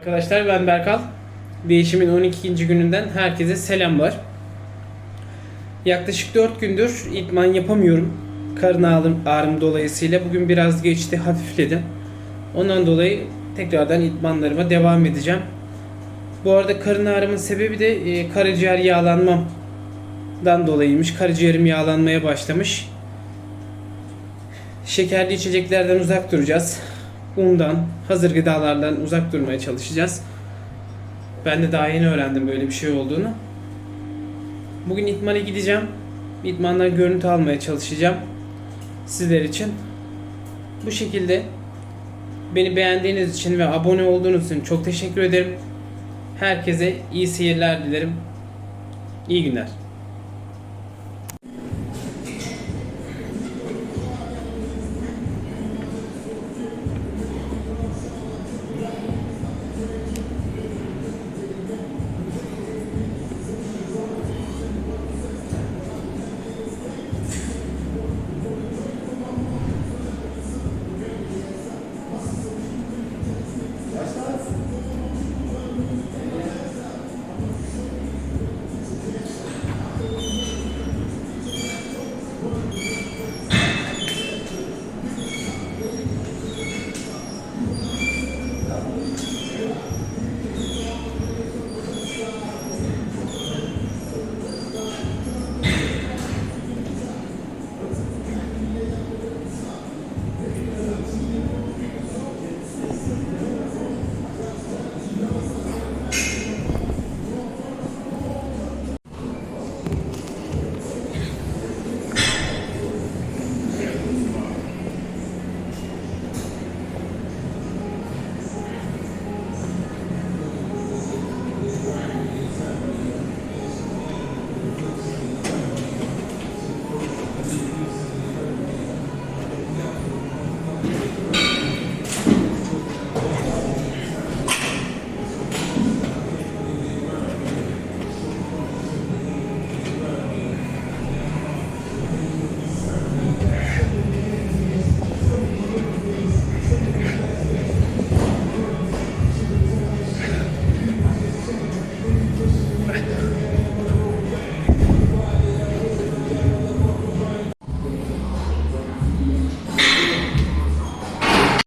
Arkadaşlar ben Berkal. Değişimin 12. gününden herkese selamlar. Yaklaşık 4 gündür idman yapamıyorum. Karın ağrım, ağrım dolayısıyla bugün biraz geçti, hafifledi. Ondan dolayı tekrardan idmanlarıma devam edeceğim. Bu arada karın ağrımın sebebi de e, karaciğer yağlanmamdan dolayıymış. Karaciğerim yağlanmaya başlamış. Şekerli içeceklerden uzak duracağız. Undan, hazır gıdalardan uzak durmaya çalışacağız. Ben de daha yeni öğrendim böyle bir şey olduğunu. Bugün itmana gideceğim. İtmandan görüntü almaya çalışacağım. Sizler için. Bu şekilde beni beğendiğiniz için ve abone olduğunuz için çok teşekkür ederim. Herkese iyi seyirler dilerim. İyi günler.